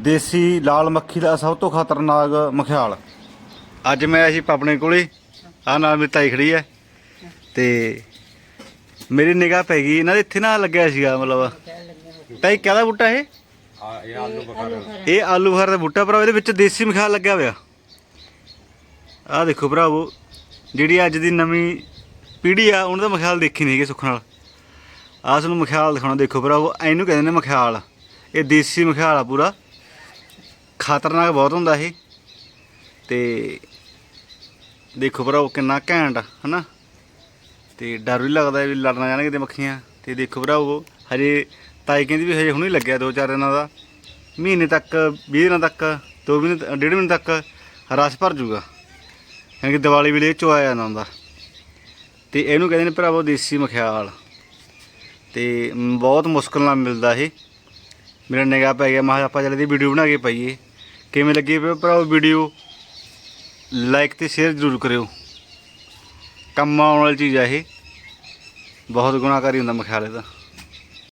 ਦੇਸੀ ਲਾਲ ਮੱਖੀ ਦਾ ਸਭ ਤੋਂ ਖਤਰਨਾਕ ਮਖਿਆਲ। ਅੱਜ ਮੈਂ ਆਇਆ ਸੀ ਆਪਣੇ ਕੋਲੇ ਆ ਨਾਲ ਮੇਰੀ ਤਾਈ ਖੜੀ ਹੈ। ਤੇ ਮੇਰੀ ਨਿਗਾਹ ਪੈ ਗਈ ਇਹਨਾਂ ਦੇ ਇੱਥੇ ਨਾ ਲੱਗਿਆ ਸੀਗਾ ਮਤਲਬ। ਤਾਈ ਕਿਹਦਾ ਬੂਟਾ ਇਹ? ਆ ਇਹ ਆਲੂ ਬਖਾਰਾ। ਇਹ ਆਲੂ ਬੁਖਾਰਾ ਦਾ ਬੂਟਾ ਭਰਾ ਇਹਦੇ ਵਿੱਚ ਦੇਸੀ ਮਖਿਆਲ ਲੱਗਿਆ ਹੋਇਆ। ਆਹ ਦੇਖੋ ਭਰਾਵੋ ਜਿਹੜੀ ਅੱਜ ਦੀ ਨਵੀਂ ਪੀੜ੍ਹੀ ਆ ਉਹਨਾਂ ਦਾ ਮਖਿਆਲ ਦੇਖੀ ਨਹੀਂ ਹੈਗੇ ਸੁੱਖ ਨਾਲ। ਆਹ ਤੁਹਾਨੂੰ ਮਖਿਆਲ ਦਿਖਾਉਣਾ ਦੇਖੋ ਭਰਾਵੋ ਇਹਨੂੰ ਕਹਿੰਦੇ ਨੇ ਮਖਿਆਲ। ਇਹ ਦੇਸੀ ਮਖਿਆਲ ਆ ਪੂਰਾ। ਖਤਰਨਾਕ ਬਹੁਤ ਹੁੰਦਾ ਇਹ। ਤੇ ਦੇਖੋ ਭਰਾਓ ਕਿੰਨਾ ਘੈਂਟ ਆ, ਹਨਾ? ਤੇ ਡਰ ਵੀ ਲੱਗਦਾ ਵੀ ਲੜਨਾ ਜਾਣਗੇ ਤੇ ਮੱਖੀਆਂ। ਤੇ ਦੇਖੋ ਭਰਾਓ ਹਜੇ ਤਾਈ ਕਹਿੰਦੀ ਵੀ ਹਜੇ ਹੁਣੇ ਲੱਗਿਆ ਦੋ ਚਾਰ ਦਿਨਾਂ ਦਾ। ਮਹੀਨੇ ਤੱਕ 20 ਦਿਨਾਂ ਤੱਕ ਦੋ ਮਹੀਨੇ ਡੇਢ ਮਹੀਨੇ ਤੱਕ ਰਸ ਭਰ ਜੂਗਾ ਕਿਉਂਕਿ ਦੀਵਾਲੀ ਵੇਲੇ ਇਹ ਜਾਂਦਾ ਹੁੰਦਾ। ਤੇ ਇਹਨੂੰ ਕਹਿੰਦੇ ਨੇ ਭਰਾਵੋ ਦੇਸੀ ਮਖਿਆਲ। ਤੇ ਬਹੁਤ ਮੁਸ਼ਕਲ ਨਾਲ ਮਿਲਦਾ ਇਹ। ਮੇਰਾ ਨਿਗਾਹ ਪੈ ਗਿਆ ਮੈਂ ਕਿਹਾ ਆਪਾਂ ਜਲਦੀ ਵੀਡੀਓ ਬਣਾ ਕੇ ਪਾਈਏ। ਕਿਵੇਂ ਲੱਗੀ ਭਰਾ- ਭਰਾਵੋ ਵੀਡੀਓ ਲਾਈਕ ਤੇ ਸ਼ੇਅਰ ਜ਼ਰੂਰ ਕਰਿਓ। ਕੰਮ ਆਉਣ ਵਾਲੀ ਚੀਜ਼ ਆ ਇਹ। ਬਹੁਤ ਗੁਣਾਕਾਰੀ ਹੁੰਦਾ ਮਖਿਆਲੇ ਦਾ